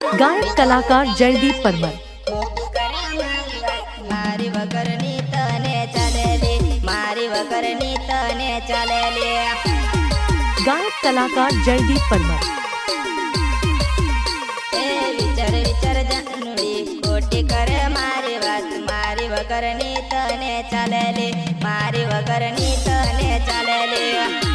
ગાયક કલાકાર જયદીપ પરમાર. મારી વગરની તને ચાલેલી મારી વગરની તને ચાલેલી. ગાયક કલાકાર જયદીપ પરમાર. એ વિચાર વિચાર જનુડી કરે મારી વાત. મારી વગરની તને ચાલેલી મારી વગરની તને ચાલેલી.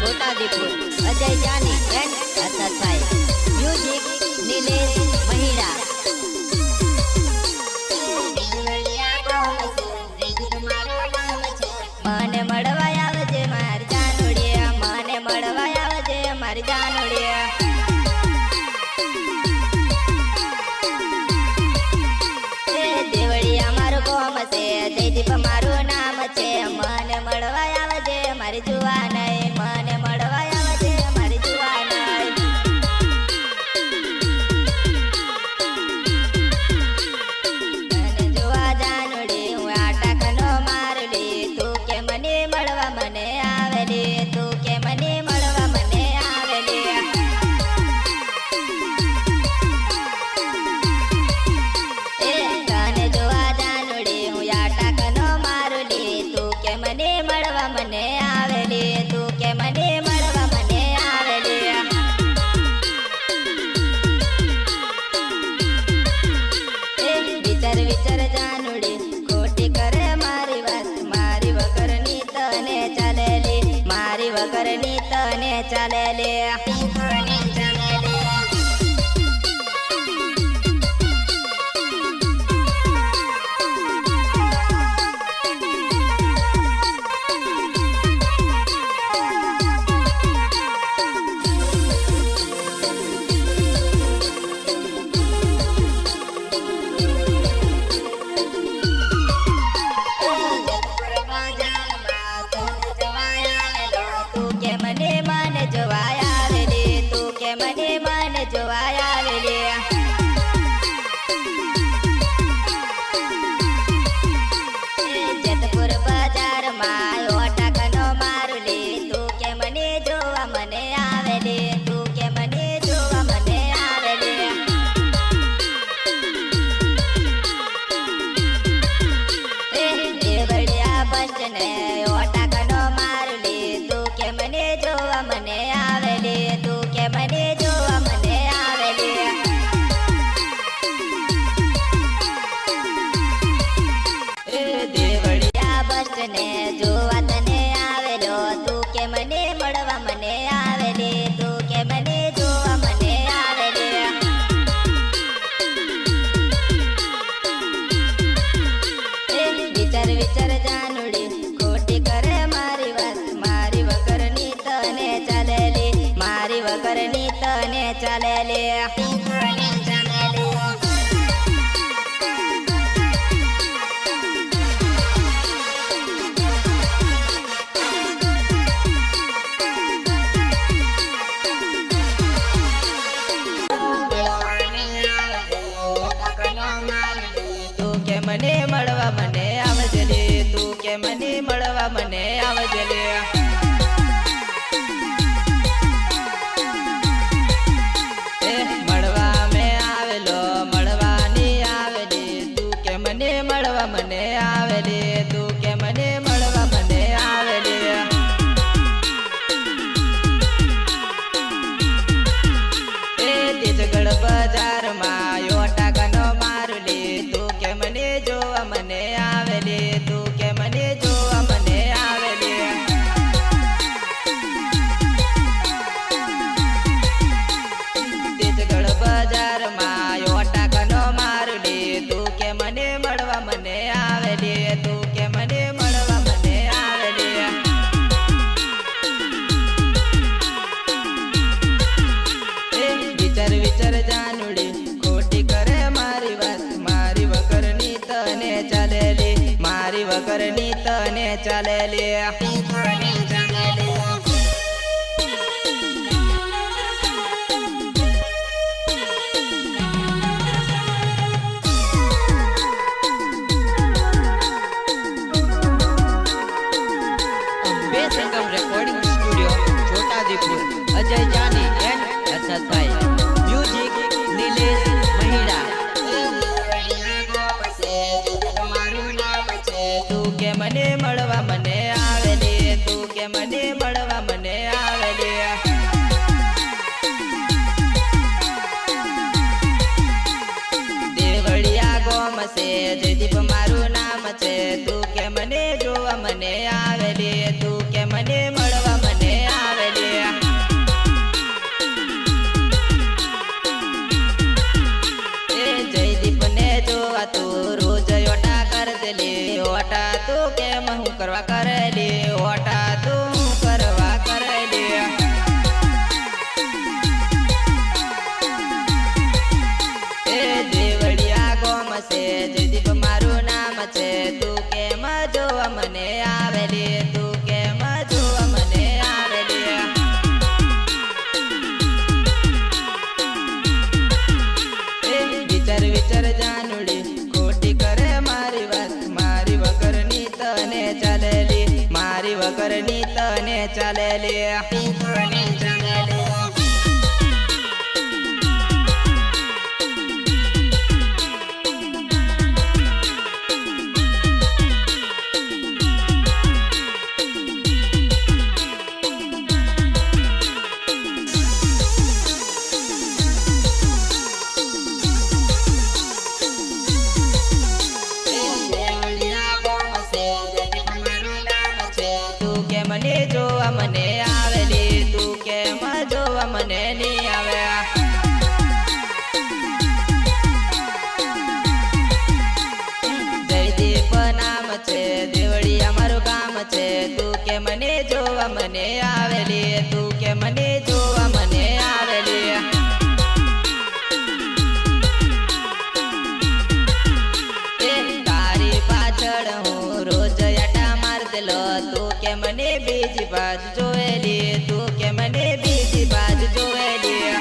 છોટાદીપુર અજય જાની એન્ડ હર્ષદભાઈ. મ્યુઝિક નિલેશ મહિડા મને મળવાયા 娃呀 चले ले મને મળવા મને આવજે તું કે મને મળવા મને આવ તને ચલેલી મારી વગરની તને ચાલે બાજ જોયેલી તું કે મને બીજી બાજ જોયેલી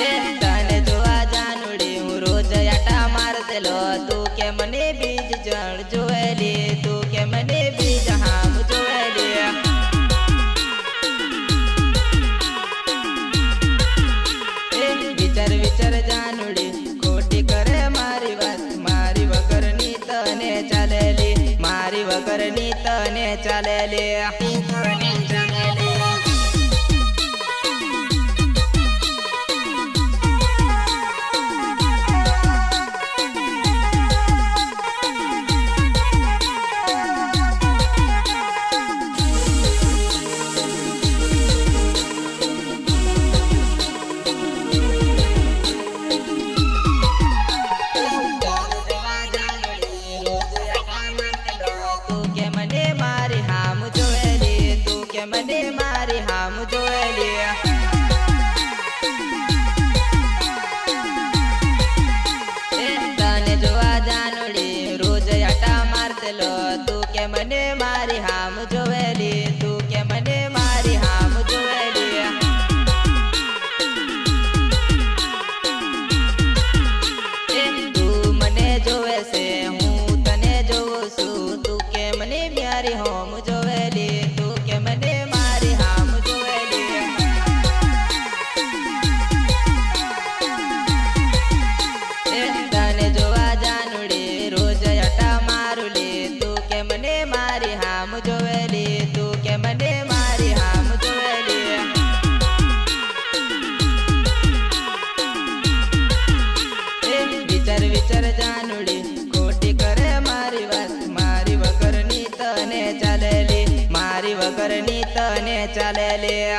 એ તને જોવા જાનુડી હું રોજ આટા મારતેલો તું કે મને બીજ જણ જોયેલી મને મારી હામ જોવેલી, તું કે મને મારી હામ જોવેલી. તું મને જોવે છે, હું તને જોઉં છું, તું કે મને મ્યારી હોમ chalele